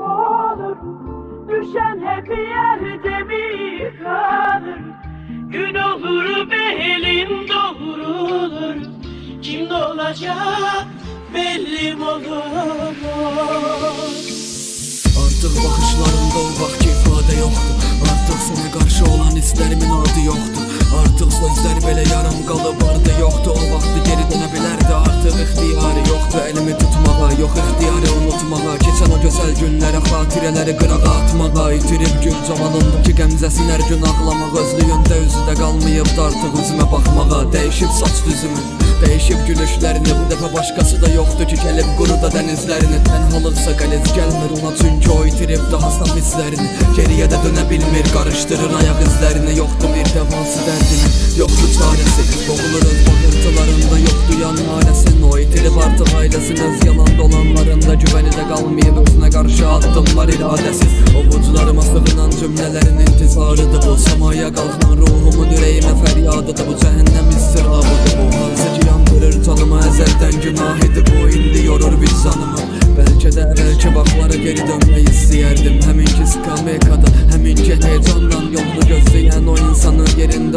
olur Düşen hep yerde mi kalır. Gün olur belin doğrulur Kim olacak belli olur. Artık bakışlarımda o vakti ifade yoktu. Artık sana karşı olan hislerimin adı yoktu. Artık sözler belə yarım qalıp gözəl günlərə, xatirələri qırağa atmağa İtirib gül cavalındakı qəmzəsini hər gün ağlamaq Özlüyündə özü də qalmayıb artıq üzümə baxmağa Dəyişib saç düzümün. Değişip gülüşlerini bu defa başkası da yoktu ki Gelip quruda denizlerini Tenhalıksa qaliz gelmir ona çünkü o itirib daha saf hislerini. Geriye de dönebilmir karıştırır ayak izlerini. Yoktu bir devası derdinin yoktu çaresi. Boğulur öz bakıntılarında addımlar iradesiz Ovucularıma sığınan cümlelerin intizarıdır bu. Semaya kalkan ruhumun yüreğime feryadıdır Bu. Cehennem ıstırabıdır bu. Ki yandırır canımı ezelden günah idi bu. İndi yorur vicdanımı. Belki de belki baklara geri dönmeyi isteyerdim Heminki skamekada heminki heyecandan yolunu gözleyen o insanın yerinde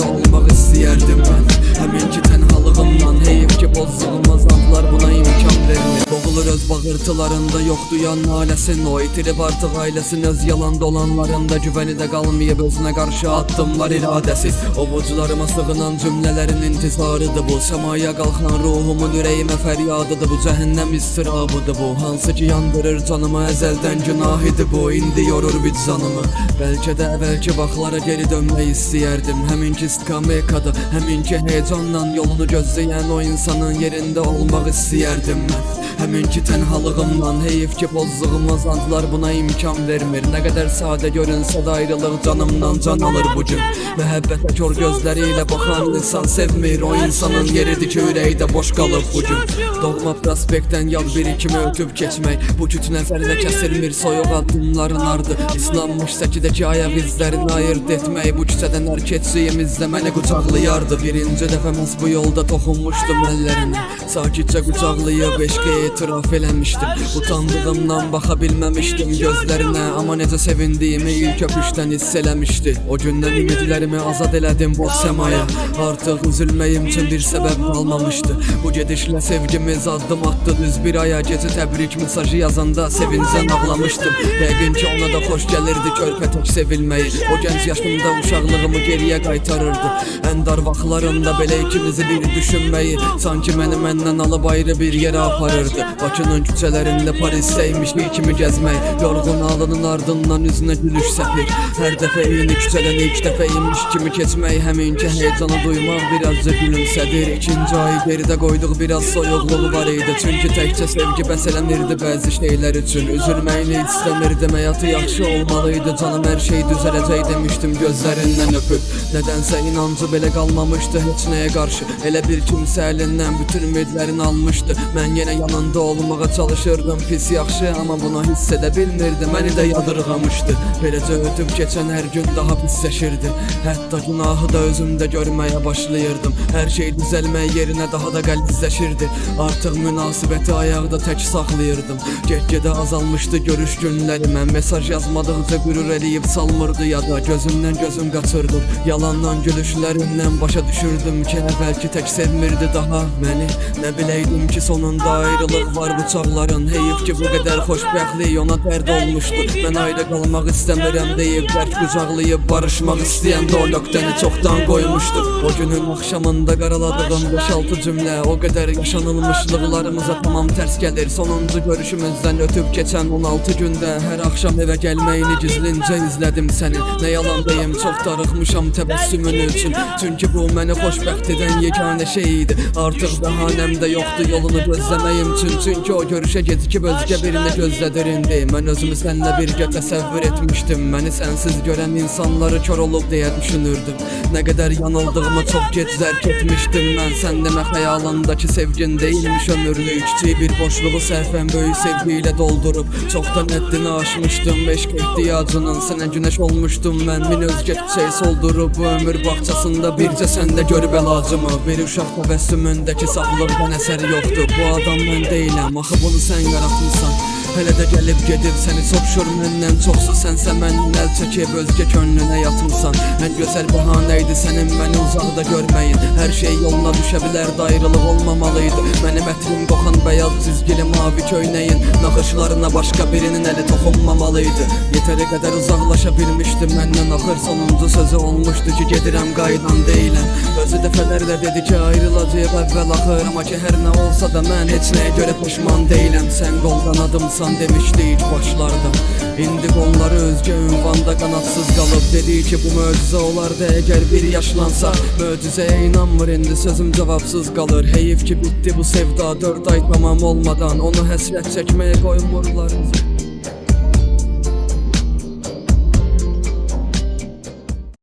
öz bağırtılarında yoktu yan nalesin O itirip artık ailesin öz yalan dolanlarında Güveni de kalmayıp özüne karşı attımlar iradesiz. Ovucularıma sığınan cümlelerin intizarıdır bu. Semaya kalkan ruhumun yüreğime feryadıdır Bu. Cehennem istirabıdır bu. Hansı ki yandırır canımı ezelden günah idi bu. İndi yorur vicdanımı. Belki de belki baklara geri dönmeyi isteyerdim Heminki istikamekada heminki heyecanla yolunu gözleyen o insanın yerinde olmak isteyerdim ben Heminki tenhalığımdan heyif ki bozduğumuz antlar buna imkan vermir. Ne kadar sade görünse de ayrılık canımdan can alır bu gün Mehabbete kör gözleriyle bakan insan sevmir. O insanın yeridir ki yüreği boş kalıp bu gün Doğma prospekten yad birikimi ötüp geçmek. Bu küt neferle kesilmir soyuq addımların ardı. İslanmış səkidəki ayak izlerini ayırt etmək Bu küçədən hər keçsiyimizdə məni qucaqlayardı Birinci dəfə bu yolda toxunmuşdum əllərinə Sakitcə qucaqlayıb eşqə etiraf eləmişdim Utandığımdan baxa bilməmişdim gözlərinə Amma necə sevindiyimi ilk öpüşdən hiss eləmişdi O gündən ümidlərimi azad elədim boz səmaya Artıq üzülməyim üçün bir səbəb qalmamışdı Bu gedişlə sevgimiz addım attı. Düz bir aya Gecə təbrik mesajı yazanda sevincdən ağlamışdım Yəqin ki ona da xoş gəlirdi körpə tək sevilməyi O gənc yaşımda uşaqlığımı geriyə qaytarırdı Ən dar vaxtlarında belə ikimizi bir düşünməyi Sanki məni məndən alıb ayrı bir yerə aparırdı Bakının küçələrində Parisdəymiş bir kimi gəzmək Yorğun ağlının ardından üzünə gülüş səpir Hər dəfə eyni küçədən ilk dəfə imiş kimi keçmək Həminki heyecanı duymaq birazca gülümsədir İkinci ayı geridə qoyduq biraz soyuqluğu var idi. Çünki təkcə sevgi bəs eləmirdi bəzi şeylər üçün Üzülməyini istəmirdim həyatı yaxşı olmalıydı. Canım hər şey düzələcək demişdim gözlərindən öpüb Nədənsə inancı belə qalmamışdı heç nəyə qarşı Elə bir kimsə əlindən bütün ümidlərini almışdı Mən yenə yanında olmağa çalışırdım pis yaxşı Amma bunu hiss edə bilmirdim məni də yadırğamışdı Beləcə ötüb keçən hər gün daha pisləşirdi Hətta günahı da özümdə görməyə başlayırdım. Hər şey düzəlmək yerinə daha da qəlbizləşirdi Artıq münasibəti ayaqda tək saxlayırdım Get-gedə azalmışdı görüş günlərimə Mesaj yazmadıqca qürur eləyib salmırdı ya da Gözümdən gözüm qaçırdı Yalandan gülüşlərindən başa düşürdüm ki Əvvəlki tək sevmirdi daha. Məni Nə biləydim ki sonunda ayrılıq var bu çağların Heyif ki bu qədər xoşbəxtlik ona dərd olmuşdu Mən ayrı qalmaq istəmirəm deyib bərk qucaqlayıb barışmaq istəyən də o nöqtəni çoxdan qoymuşdu O günün axşamında qaraladığım 5-6 cümlə O qədər yaşanılmışlıqlarımıza tamam tərs gəlir Sonuncu görüşümüzdən ötüb keçən 16 gündə Hər axşam evə gəlməyini gizlincə izlədim sənin Nə yalan deyim çox darıxmışam təbəssümün üçün Çünki bu məni xoşbəxt edən yeganə şey idi Artıq bəhanəm də yoxdur yolunu gözləməyim üçün Çünki o görüşə gecikib özgə birini gözlədir indi Mən özümü səninlə birgə təsəvvür etmişdim Məni sənsiz görən insanları kör olub deyə düşünürdüm. Nə qədər yanıldığımı çox gec zərk etmişdim mən Sən demə xəyalındakı sevgin değilmiş ömürlük Kiçik bir boşluğu sərfən böyük sevgiyle doldurup Çoktan həddini aşmışdım eşq ehtiyacının Sənə günəş olmuşdum mən min özgə çiçək soldurup Bu ömür bağçasında bircə səndə görüb əlacımı Bir uşaq təbəssümündəki saflıqdan əsər yoxdur Bu adam mən deyiləm axı bunu sən yaratmısan Hələ də gəlib gedib səni sopşur məndən çoxsu sənsə məndən əl çəkib özgə könlünə yatmısan Ən gözəl bəhanə idi sənin məni uzaqda görməyin Hər şey yoluna düşə bilərdi ayrılıq olmamalıydı. Mənim ətrim qoxan bəyaz çizgili mavi köynəyin Naxışlarına başqa birinin əli toxunmamalıydı Yetəri qədər uzaqlaşa bilmişdim məndən axır sonuncu sözü olmuşdu ki gedirəm qaydan deyiləm Özü dəfələrlə dedi ki ayrılacaq əvvəl axır Amma ki hər nə olsa da mən heç nəyə görə peşman deyiləm Sən qoldan adımsan demişdi ilk başlarda. İndi qolları özgə ünvanda qanadsız qalıb Dedi ki bu möcüzə olardı əgər bir yaşlansa. Möcüzəyə inanmır indi sözüm cavabsız qalır Heyif ki bitdi bu sevda dörd ay tamam olmadan Onu həsrət çəkməyə qoymurlar